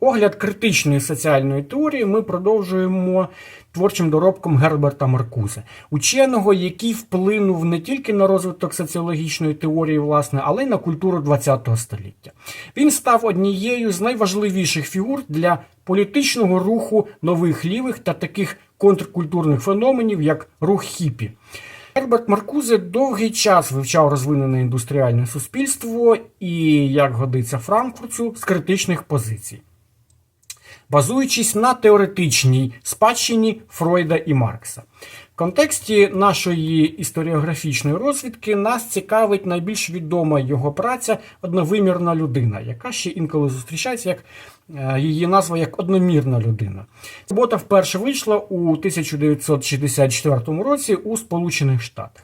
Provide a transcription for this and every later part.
Огляд критичної соціальної теорії ми продовжуємо творчим доробком Герберта Маркузе, ученого, який вплинув не тільки на розвиток соціологічної теорії, власне, але й на культуру ХХ століття. Він став однією з найважливіших фігур для політичного руху нових лівих та таких контркультурних феноменів, як рух хіпі. Герберт Маркузе довгий час вивчав розвинене індустріальне суспільство і, як годиться Франкфурту, з критичних позицій, базуючись на теоретичній спадщині Фройда і Маркса. В контексті нашої історіографічної розвідки нас цікавить найбільш відома його праця Одновимірна людина, яка ще інколи зустрічається як е, її назва як одномірна людина. Робота вперше вийшла у 1964 році у Сполучених Штатах.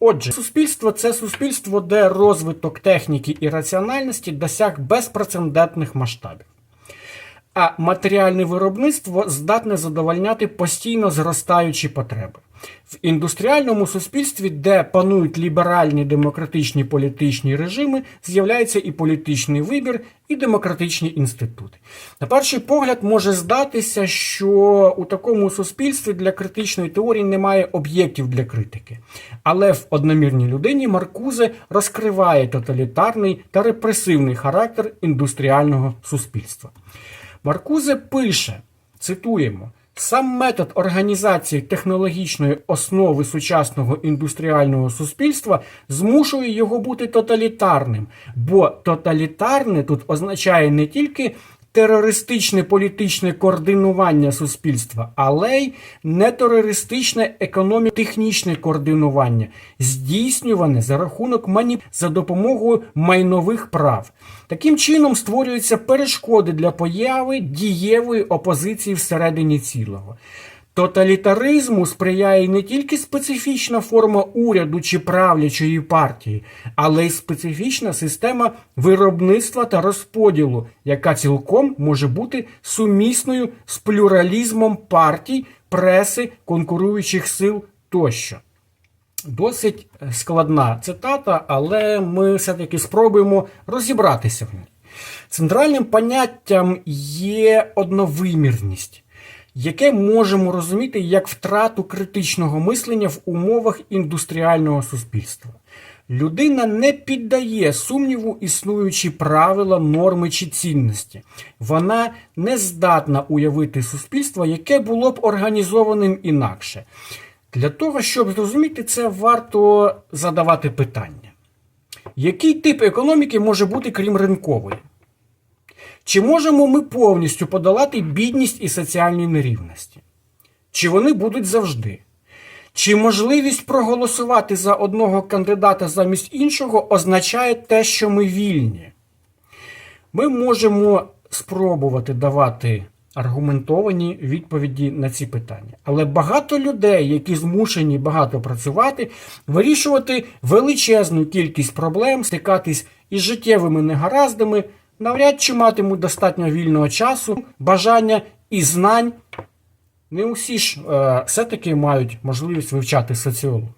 Отже, суспільство це суспільство, де розвиток техніки і раціональності досяг безпрецедентних масштабів. А матеріальне виробництво здатне задовольняти постійно зростаючі потреби. В індустріальному суспільстві, де панують ліберальні демократичні політичні режими, з'являється і політичний вибір, і демократичні інститути. На перший погляд може здатися, що у такому суспільстві для критичної теорії немає об'єктів для критики. Але в одномірній людині Маркузе розкриває тоталітарний та репресивний характер індустріального суспільства. Маркузе пише, цитуємо, сам метод організації технологічної основи сучасного індустріального суспільства змушує його бути тоталітарним, бо тоталітарне тут означає не тільки терористичне політичне координування суспільства, але й нетерористичне економіко-технічне координування, здійснюване за рахунок мані за допомогою майнових прав. Таким чином створюються перешкоди для появи дієвої опозиції всередині цілого. Тоталітаризму сприяє не тільки специфічна форма уряду чи правлячої партії, але й специфічна система виробництва та розподілу, яка цілком може бути сумісною з плюралізмом партій, преси, конкуруючих сил тощо. Досить складна цитата, але ми все-таки спробуємо розібратися в ній. Центральним поняттям є одновимірність яке можемо розуміти як втрату критичного мислення в умовах індустріального суспільства. Людина не піддає сумніву існуючі правила, норми чи цінності. Вона не здатна уявити суспільство, яке було б організованим інакше. Для того, щоб зрозуміти це, варто задавати питання: який тип економіки може бути крім ринкової? Чи можемо ми повністю подолати бідність і соціальні нерівності? Чи вони будуть завжди? Чи можливість проголосувати за одного кандидата замість іншого означає те, що ми вільні? Ми можемо спробувати давати аргументовані відповіді на ці питання. Але багато людей, які змушені багато працювати, вирішувати величезну кількість проблем, стикатись із життєвими негараздами навряд чи матимуть достатньо вільного часу, бажання і знань. Не усі ж е, все-таки мають можливість вивчати соціологію.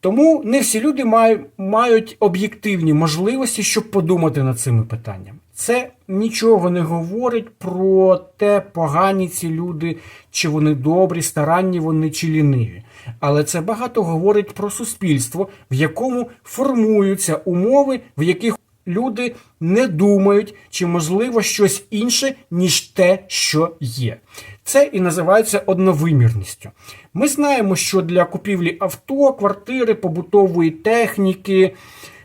Тому не всі люди мають, мають об'єктивні можливості, щоб подумати над цими питаннями. Це нічого не говорить про те, погані ці люди, чи вони добрі, старанні вони чи ліниві. Але це багато говорить про суспільство, в якому формуються умови, в яких люди не думають, чи можливо щось інше, ніж те, що є. Це і називається одновимірністю. Ми знаємо, що для купівлі авто, квартири, побутової техніки,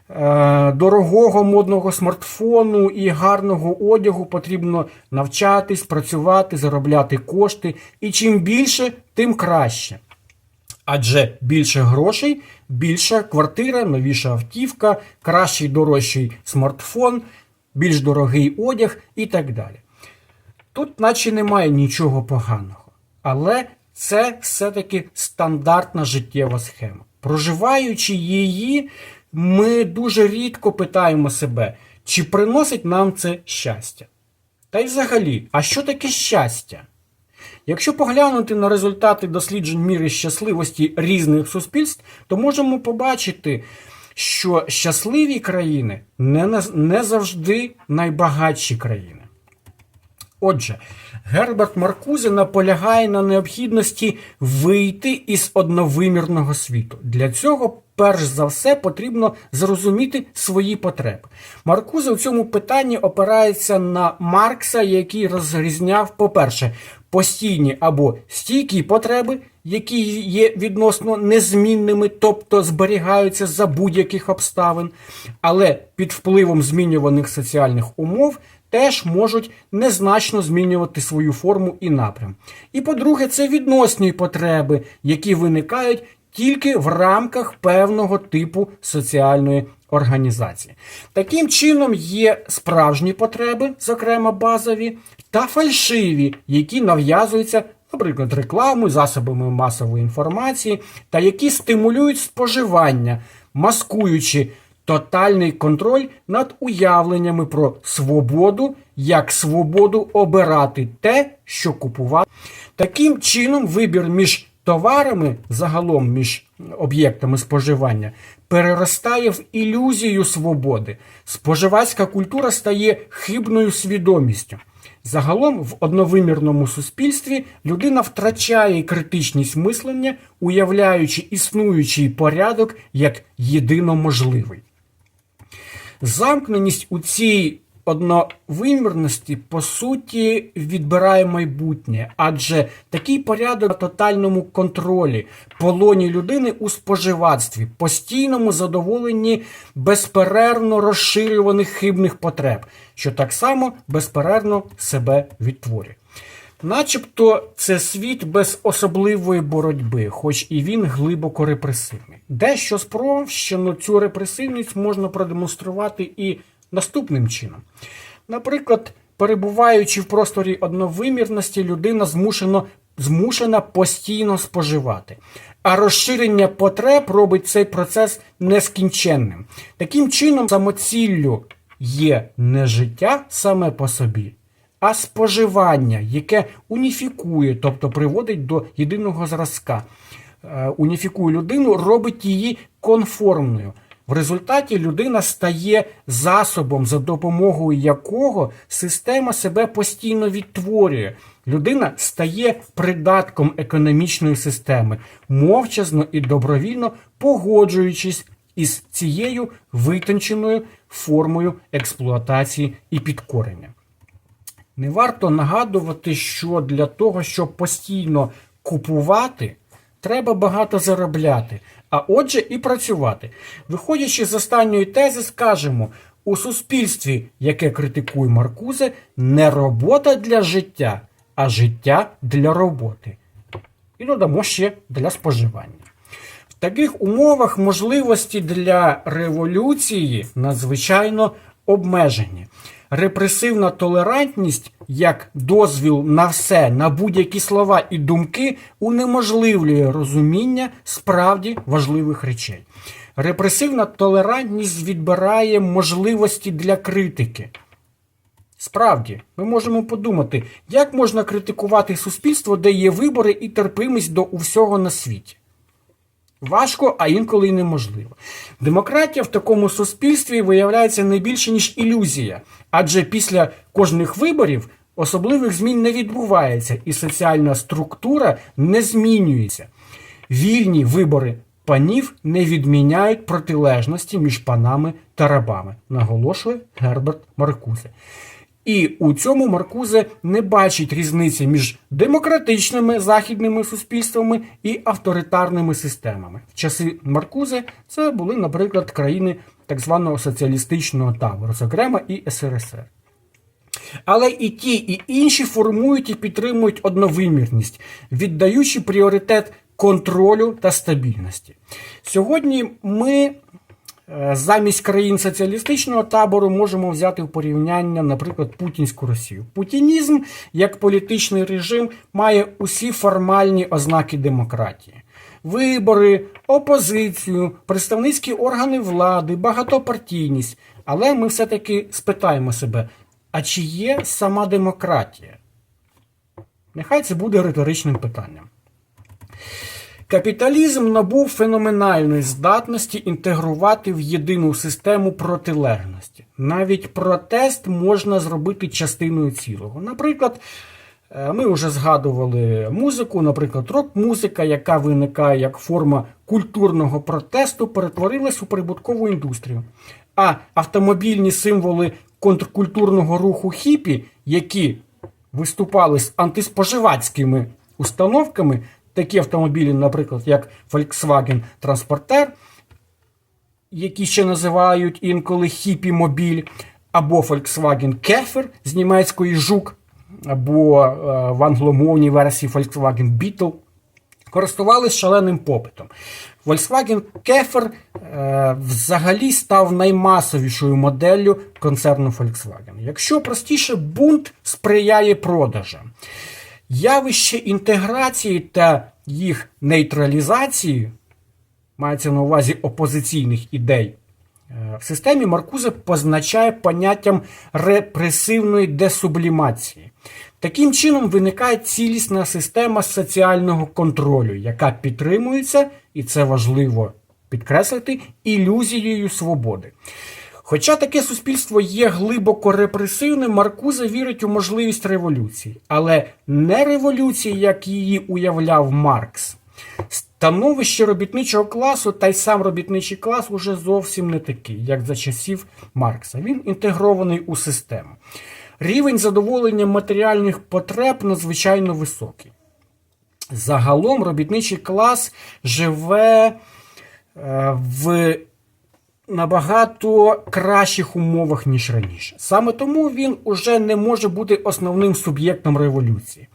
е, дорогого модного смартфону і гарного одягу потрібно навчатись, працювати, заробляти кошти. І чим більше, тим краще. Адже більше грошей, більша квартира, новіша автівка, кращий дорожчий смартфон, більш дорогий одяг і так далі. Тут, наче немає нічого поганого. Але це все-таки стандартна життєва схема. Проживаючи її, ми дуже рідко питаємо себе, чи приносить нам це щастя. Та й взагалі, а що таке щастя? Якщо поглянути на результати досліджень міри щасливості різних суспільств, то можемо побачити, що щасливі країни не, не завжди найбагатші країни. Отже, Герберт Маркузе наполягає на необхідності вийти із одновимірного світу. Для цього, перш за все, потрібно зрозуміти свої потреби. Маркузе у цьому питанні опирається на Маркса, який розрізняв, по-перше, постійні або стійкі потреби, які є відносно незмінними, тобто зберігаються за будь-яких обставин, але під впливом змінюваних соціальних умов теж можуть незначно змінювати свою форму і напрям. І по-друге, це відносні потреби, які виникають тільки в рамках певного типу соціальної організації. Таким чином є справжні потреби, зокрема базові, та фальшиві, які нав'язуються, наприклад, рекламою, засобами масової інформації, та які стимулюють споживання, маскуючи тотальний контроль над уявленнями про свободу як свободу обирати те, що купувати. Таким чином, вибір між товарами, загалом між об'єктами споживання, переростає в ілюзію свободи. Споживацька культура стає хибною свідомістю. Загалом в одновимірному суспільстві людина втрачає критичність мислення, уявляючи існуючий порядок як єдино можливий. Замкненість у цій одновимірності, по суті, відбирає майбутнє, адже такий порядок на тотальному контролі, полоні людини у споживацтві, постійному задоволенні безперервно розширюваних хибних потреб, що так само безперервно себе відтворює. Начебто це світ без особливої боротьби, хоч і він глибоко репресивний. Дещо спрощено цю репресивність можна продемонструвати і наступним чином. Наприклад, перебуваючи в просторі одновимірності, людина змушено, змушена постійно споживати. А розширення потреб робить цей процес нескінченним. Таким чином, самоціллю є не життя саме по собі а споживання, яке уніфікує, тобто приводить до єдиного зразка, е, уніфікує людину, робить її конформною. В результаті людина стає засобом, за допомогою якого система себе постійно відтворює. Людина стає придатком економічної системи, мовчазно і добровільно погоджуючись із цією витонченою формою експлуатації і підкорення. Не варто нагадувати, що для того, щоб постійно купувати, треба багато заробляти, а отже, і працювати. Виходячи з останньої тези, скажемо, у суспільстві, яке критикує Маркузе, не робота для життя, а життя для роботи. І додамо ще для споживання. В таких умовах можливості для революції надзвичайно обмежені репресивна толерантність як дозвіл на все, на будь-які слова і думки унеможливлює розуміння справді важливих речей. Репресивна толерантність відбирає можливості для критики. Справді, ми можемо подумати, як можна критикувати суспільство, де є вибори і терпимість до усього на світі. Важко, а інколи й неможливо. Демократія в такому суспільстві виявляється не більше, ніж ілюзія, адже після кожних виборів особливих змін не відбувається, і соціальна структура не змінюється. Вільні вибори панів не відміняють протилежності між панами та рабами, наголошує Герберт Маркузе. І у цьому Маркузе не бачить різниці між демократичними західними суспільствами і авторитарними системами. В часи Маркузе це були, наприклад, країни так званого соціалістичного табору, зокрема і СРСР. Але і ті, і інші формують і підтримують одновимірність, віддаючи пріоритет контролю та стабільності. Сьогодні ми замість країн соціалістичного табору можемо взяти в порівняння, наприклад, Путінську Росію. Путінізм як політичний режим має усі формальні ознаки демократії. Вибори, опозицію, представницькі органи влади, багатопартійність. Але ми все-таки спитаємо себе: а чи є сама демократія? Нехай це буде риторичним питанням. Капіталізм набув феноменальної здатності інтегрувати в єдину систему протилежності. Навіть протест можна зробити частиною цілого. Наприклад, е, ми вже згадували музику, наприклад, рок-музика, яка виникає як форма культурного протесту, перетворилась у прибуткову індустрію. А автомобільні символи контркультурного руху хіпі, які виступали з антиспоживацькими установками, такі автомобілі, наприклад, як Volkswagen Transporter, які ще називають інколи хіпі-мобіль, або Volkswagen Käfer з німецької жук, або е, в англомовній версії Volkswagen Beetle, користувалися шаленим попитом. Volkswagen Käfer е, взагалі став наймасовішою моделлю концерну Volkswagen. Якщо простіше, бунт сприяє продажам. Явище інтеграції та їх нейтралізації, мається на увазі опозиційних ідей, е, в системі Маркузе позначає поняттям репресивної десублімації. Таким чином виникає цілісна система соціального контролю, яка підтримується, і це важливо підкреслити, ілюзією свободи. Хоча таке суспільство є глибоко репресивним, Маркузе вірить у можливість революції, але не революції, як її уявляв Маркс. Становище робітничого класу та й сам робітничий клас уже зовсім не такий, як за часів Маркса. Він інтегрований у систему. Рівень задоволення матеріальних потреб надзвичайно високий. Загалом робітничий клас живе е, в набагато кращих умовах, ніж раніше. Саме тому він уже не може бути основним суб'єктом революції.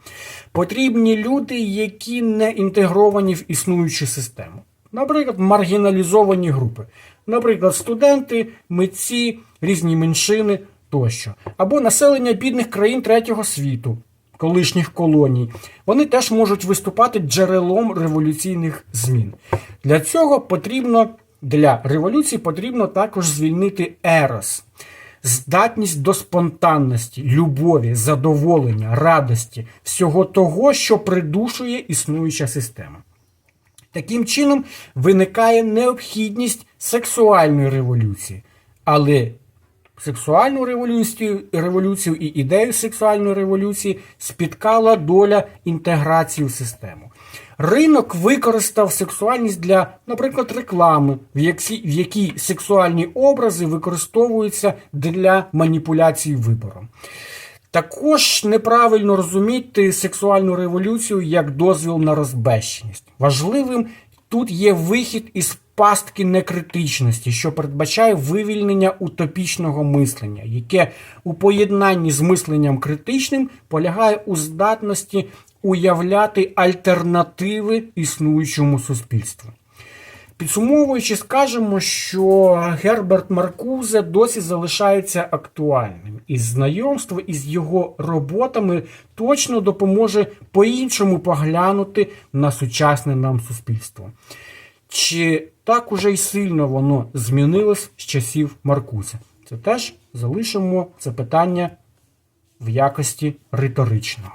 Потрібні люди, які не інтегровані в існуючу систему. Наприклад, маргіналізовані групи, наприклад, студенти, митці, різні меншини тощо, або населення бідних країн третього світу, колишніх колоній. Вони теж можуть виступати джерелом революційних змін. Для цього потрібно для революції потрібно також звільнити ерос, здатність до спонтанності, любові, задоволення, радості, всього того, що придушує існуюча система. Таким чином виникає необхідність сексуальної революції, але сексуальну революцію, революцію і ідею сексуальної революції спіткала доля інтеграції в систему. Ринок використав сексуальність для, наприклад, реклами, в якій, в якій сексуальні образи використовуються для маніпуляції вибором. Також неправильно розуміти сексуальну революцію як дозвіл на розбещеність. Важливим тут є вихід із пастки некритичності, що передбачає вивільнення утопічного мислення, яке у поєднанні з мисленням критичним полягає у здатності уявляти альтернативи існуючому суспільству. Підсумовуючи, скажемо, що Герберт Маркузе досі залишається актуальним, і знайомство із його роботами точно допоможе по-іншому поглянути на сучасне нам суспільство. Чи так уже й сильно воно змінилось з часів Маркузе? Це теж залишимо це питання в якості риторичного.